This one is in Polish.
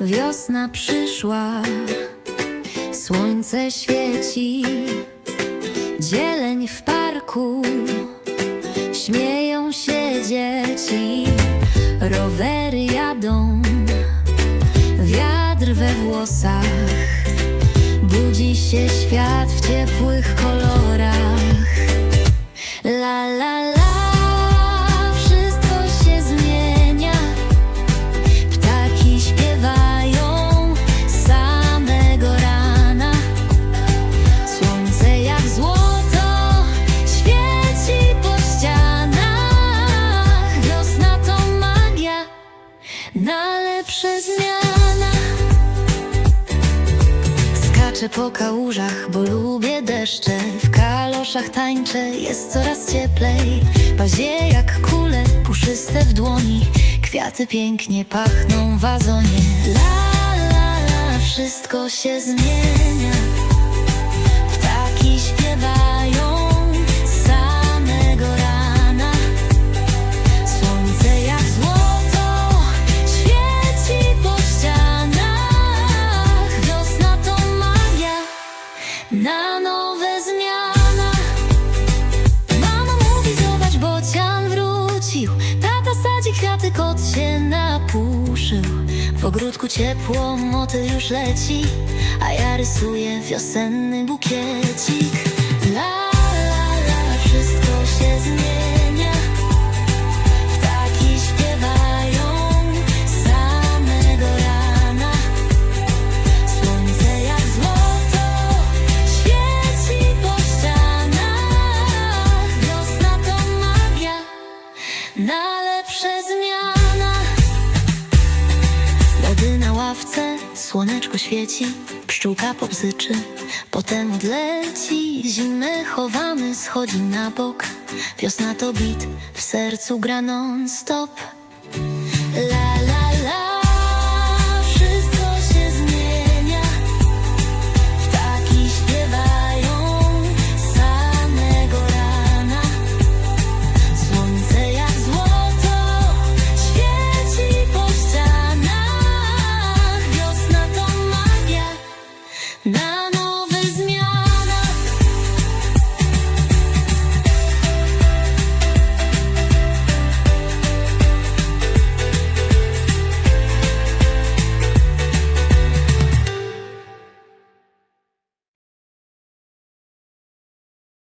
Wiosna przyszła, słońce świeci, zieleń w parku, śmieją się dzieci, rowery jadą, wiatr we włosach, budzi się świat w ciepłych kolorach. Na lepsze zmiana. Skaczę po kałużach, bo lubię deszcze. W kaloszach tańczę, jest coraz cieplej. Pazie jak kule, puszyste w dłoni. Kwiaty pięknie pachną w wazonie. La la la, wszystko się zmienia Sadzi kwiaty, kot się napuszył. W ogródku ciepło, motyl już leci, a ja rysuję wiosenny bukiecik. La słoneczko świeci, pszczółka pobzyczy, potem odleci. Zimę chowamy, schodzi na bok. Wiosna to bit, w sercu gra non stop.